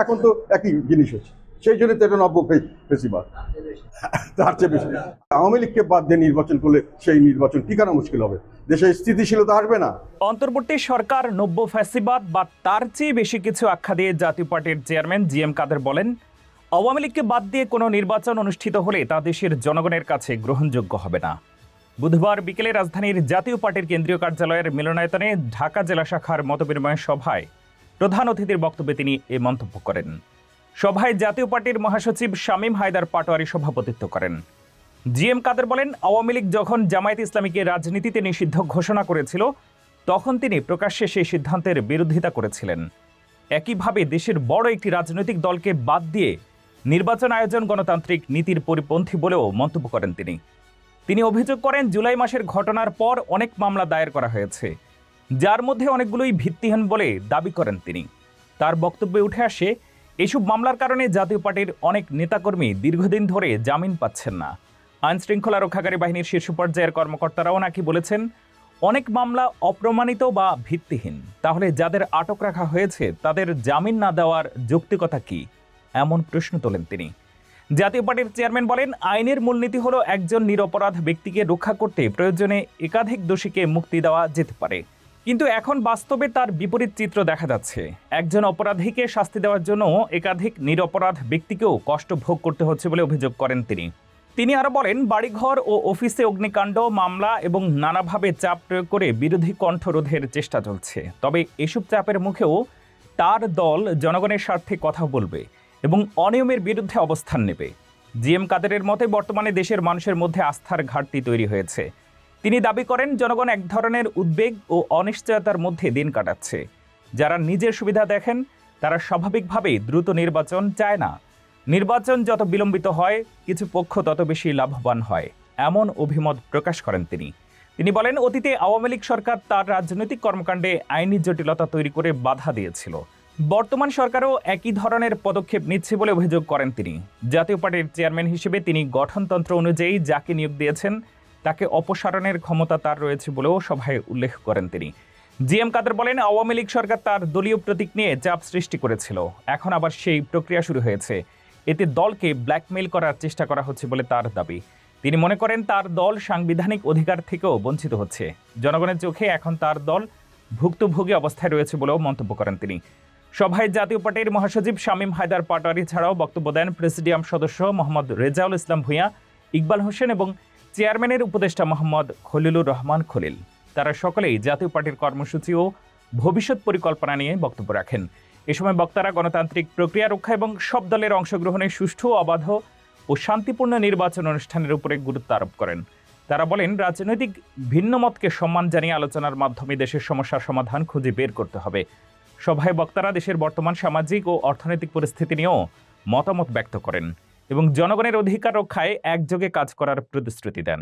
এখন তো একই জিনিস হচ্ছে। সেই জন্য তো এটা নব্য ফে- তার চেয়ে বেশি। আওয়ামী লীগকে বাদ দিয়ে নির্বাচন করলে সেই নির্বাচন টিকানো মুশকিল হবে। দেশে স্থিতিশীলতা আসবে না। অন্তর্বর্তী সরকার নব্য ফ্যাসিবাদ বা তার চেয়ে বেশি কিছু আখ্যা দিয়ে জাতীয় পার্টির চেয়ারম্যান জি এম কাদের বলেন, আওয়ামী লীগকে বাদ দিয়ে কোনো নির্বাচন অনুষ্ঠিত হলে তা দেশের জনগণের কাছে গ্রহণযোগ্য হবে না। বুধবার বিকেলে রাজধানীর জাতীয় পার্টির কেন্দ্রীয় কার্যালয়ের মিলনায়তনে ঢাকা জেলা শাখার মতবিনিময় সভায় প্রধান অতিথির বক্তব্যে তিনি এ মন্তব্য করেন। সভায় জাতীয় পার্টির মহাসচিব শামীম হায়দার পাটোয়ারি সভাপতিত্ব করেন। জি এম কাদের বলেন, আওয়ামী লীগ যখন জামায়াত ইসলামীকে রাজনীতিতে নিষিদ্ধ ঘোষণা করেছিল, তখন তিনি প্রকাশ্যে সেই সিদ্ধান্তের বিরোধিতা করেছিলেন। একইভাবে দেশের বড় একটি রাজনৈতিক দলকে বাদ দিয়ে নির্বাচন আয়োজন গণতান্ত্রিক নীতির পরিপন্থী বলেও মন্তব্য করেন তিনি। তিনি অভিযোগ করেন, জুলাই মাসের ঘটনার পর অনেক মামলা দায়ের করা হয়েছে। যার মধ্যে অনেকগুলোই ভিত্তিহীন বলে দাবি করেন তিনি। তার বক্তব্যে উঠে আসে, এসব মামলার কারণে জাতীয় পার্টির অনেক নেতাকর্মী দীর্ঘদিন ধরে জামিন পাচ্ছেন না। আইন শৃঙ্খলা রক্ষাকারী বাহিনীর শীর্ষ পর্যায়ের কর্মকর্তারাও নাকি বলেছেন, অনেক মামলা অপ্রমাণিত বা ভিত্তিহীন। তাহলে যাদের আটক রাখা হয়েছে, তাদের জামিন না দেওয়ার যৌক্তিকতা কি? এমন প্রশ্ন তোলেন তিনি। জাতীয় পার্টির চেয়ারম্যান বলেন, আইনের মূলনীতি হলো একজন নিরপরাধ ব্যক্তিকে রক্ষা করতে প্রয়োজনে একাধিক দোষীকে মুক্তি দেওয়া যেতে পারে। কিন্তু এখন বাস্তবে তার বিপরীত চিত্র দেখা যাচ্ছে। একজন অপরাধীকে শাস্তি দেওয়ার জন্য একাধিক নিরপরাধ ব্যক্তিকেও কষ্ট ভোগ করতে হচ্ছে বলে অভিযোগ করেন তিনি। তিনি আরও বলেন, বাড়িঘর ও অফিসে অগ্নিকাণ্ড, মামলা এবং নানাভাবে চাপ প্রয়োগ করে বিরোধী কণ্ঠ রোধের চেষ্টা চলছে। তবে এসব চাপের মুখেও তার দল জনগণের স্বার্থে কথা বলবে এবং অনিয়মের বিরুদ্ধে অবস্থান নেবে। জি এম কাদেরের মতে, বর্তমানে দেশের মানুষের মধ্যে আস্থার ঘাটতি তৈরি হয়েছে। তিনি দাবি করেন, জনগণ এক ধরনের উদ্বেগ ও অনিশ্চয়তার মধ্যে দিন কাটাচ্ছে। যারা নিজের সুবিধা দেখেন, তারা স্বাভাবিকভাবেই দ্রুত নির্বাচন চায় না। নির্বাচন যত বিলম্বিত হয়, কিছু পক্ষ তত বেশি লাভবান হয়, এমন অভিমত প্রকাশ করেন তিনি। তিনি বলেন, অতীতে আওয়ামী লীগ সরকার তার রাজনৈতিক কর্মকাণ্ডে আইনি জটিলতা তৈরি করে বাধা দিয়েছিল। বর্তমান সরকারও একই ধরনের পদক্ষেপ নিচ্ছে বলে অভিযোগ করেন তিনি। জাতীয় পার্টির চেয়ারম্যান হিসেবে তিনি গঠনতন্ত্র অনুযায়ী যাকে নিয়োগ দিয়েছেন তাকে অপসারণের ক্ষমতা তার রয়েছে বলেও সভায় উল্লেখ করেন তিনি। জি এম কাদের বলেন, আওয়ামী লীগ সরকার তার দলীয় প্রতীক নিয়ে চাপ সৃষ্টি করেছিল। এখন আবার সেই প্রক্রিয়া শুরু হয়েছে। এতে দলকে ব্ল্যাকমেইল করার চেষ্টা করা হচ্ছে বলে তার দাবি। তিনি মনে করেন, তার দল সাংবিধানিক অধিকার থেকেও বঞ্চিত হচ্ছে। জনগণের চোখে এখন তার দল ভুক্তভোগী অবস্থায় রয়েছে বলেও মন্তব্য করেন তিনি। সভায় জাতীয় পার্টির মহাসচিব শামীম হায়দার পাটোয়ারি ছাড়াও বক্তব্য দেন প্রেসিডিয়াম সদস্য মোহাম্মদ রেজাউল ইসলাম ভূঁইয়া, ইকবাল হোসেন এবং চেয়ারম্যানের উপদেষ্টা মোহাম্মদ খলিলুর রহমান খলিল। তারা সকলেই জাতীয় পার্টির কর্মসূচি ও ভবিষ্যৎ পরিকল্পনা নিয়ে বক্তব্য রাখেন। এ সময় বক্তারা গণতান্ত্রিক প্রক্রিয়া রক্ষা এবং সব দলের অংশগ্রহণে সুষ্ঠু, অবাধ ও শান্তিপূর্ণ নির্বাচন অনুষ্ঠানের উপরে গুরুত্ব আরোপ করেন। তারা বলেন, রাজনৈতিক ভিন্ন মতকে সম্মান জানিয়ে আলোচনার মাধ্যমে দেশের সমস্যার সমাধান খুঁজে বের করতে হবে। সভায় বক্তারা দেশের বর্তমান সামাজিক ও অর্থনৈতিক পরিস্থিতি নিয়েও মতামত ব্যক্ত করেন। এবং জনগণের অধিকার রক্ষায় একযোগে কাজ করার প্রতিশ্রুতি দেন।